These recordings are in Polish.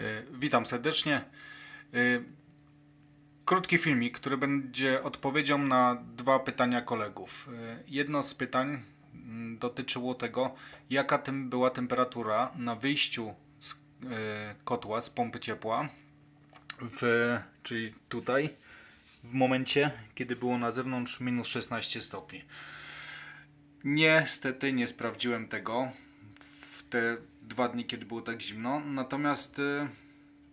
Y, Witam serdecznie. Y, Krótki filmik, który będzie odpowiedzią na dwa pytania kolegów. Y, Jedno z pytań mm, dotyczyło tego, jaka tym była temperatura na wyjściu z kotła, z pompy ciepła, w, czyli tutaj, w momencie, kiedy było na zewnątrz minus 16 stopni. Niestety nie sprawdziłem tego w te dwa dni, kiedy było tak zimno. Natomiast y,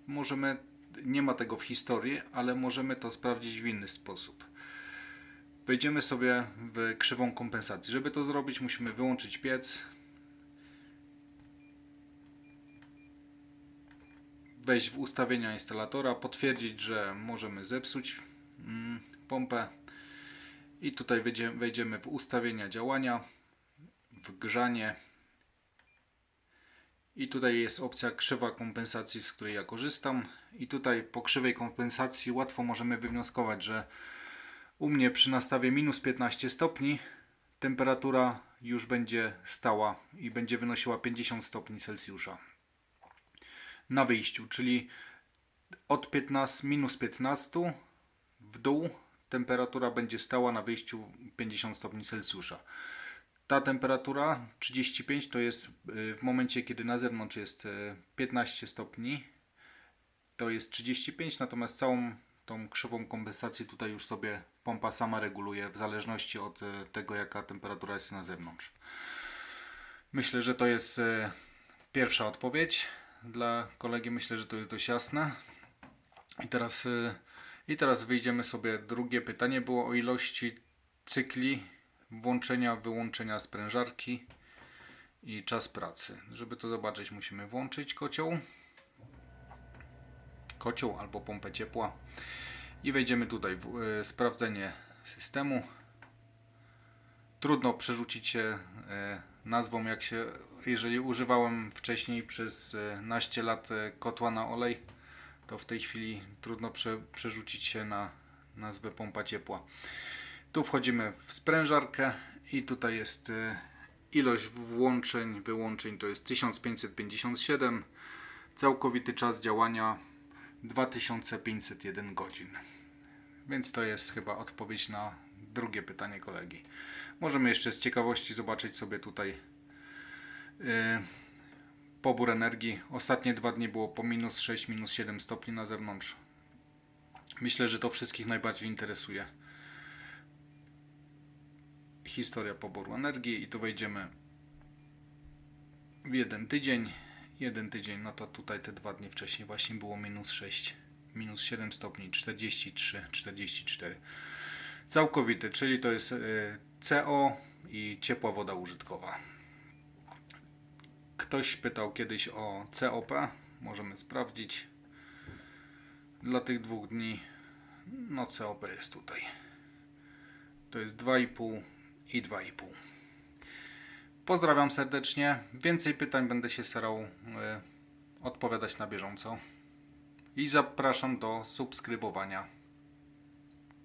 możemy, nie ma tego w historii, ale możemy to sprawdzić w inny sposób. Wejdziemy sobie w krzywą kompensacji. Żeby to zrobić, musimy wyłączyć piec. Wejść w ustawienia instalatora, potwierdzić, że możemy zepsuć mm, pompę. I tutaj wejdzie- wejdziemy w ustawienia działania, w grzanie. I tutaj jest opcja krzywa kompensacji, z której ja korzystam. I tutaj po krzywej kompensacji łatwo możemy wywnioskować, że u mnie przy nastawie minus 15 stopni temperatura już będzie stała i będzie wynosiła 50 stopni Celsjusza na wyjściu, czyli od 15, minus 15 w dół temperatura będzie stała na wyjściu 50 stopni Celsjusza. Ta temperatura 35 to jest y, w momencie, kiedy na zewnątrz jest y, 15 stopni, to jest 35, natomiast całą tą krzywą kompensacji tutaj już sobie pompa sama reguluje w zależności od y, tego, jaka temperatura jest na zewnątrz. Myślę, że to jest y, pierwsza odpowiedź. Dla kolegi myślę, że to jest dość jasne. I teraz, y, I teraz wyjdziemy sobie. Drugie pytanie było o ilości cykli włączenia, wyłączenia sprężarki i czas pracy. Żeby to zobaczyć, musimy włączyć kocioł, kocioł albo pompę ciepła i wejdziemy tutaj w y, sprawdzenie systemu. Trudno przerzucić się y, nazwą, jak się, jeżeli używałem wcześniej przez y, naście lat y, kotła na olej, to w tej chwili trudno prze, przerzucić się na nazwę pompa ciepła. Tu wchodzimy w sprężarkę i tutaj jest y, ilość włączeń, wyłączeń to jest 1557. Całkowity czas działania 2501 godzin. Więc to jest chyba odpowiedź na drugie pytanie kolegi. Możemy jeszcze z ciekawości zobaczyć sobie tutaj y, pobór energii. Ostatnie dwa dni było po minus 6, minus 7 stopni na zewnątrz. Myślę, że to wszystkich najbardziej interesuje historia poboru energii i tu wejdziemy w jeden tydzień. Jeden tydzień, no to tutaj te dwa dni wcześniej właśnie było minus 6, minus 7 stopni, 43, 44. Całkowity, czyli to jest y, CO i ciepła woda użytkowa. Ktoś pytał kiedyś o COP, możemy sprawdzić. Dla tych dwóch dni, no COP jest tutaj. To jest 2,5 i 2,5. Pozdrawiam serdecznie. Więcej pytań będę się starał y, odpowiadać na bieżąco. I zapraszam do subskrybowania.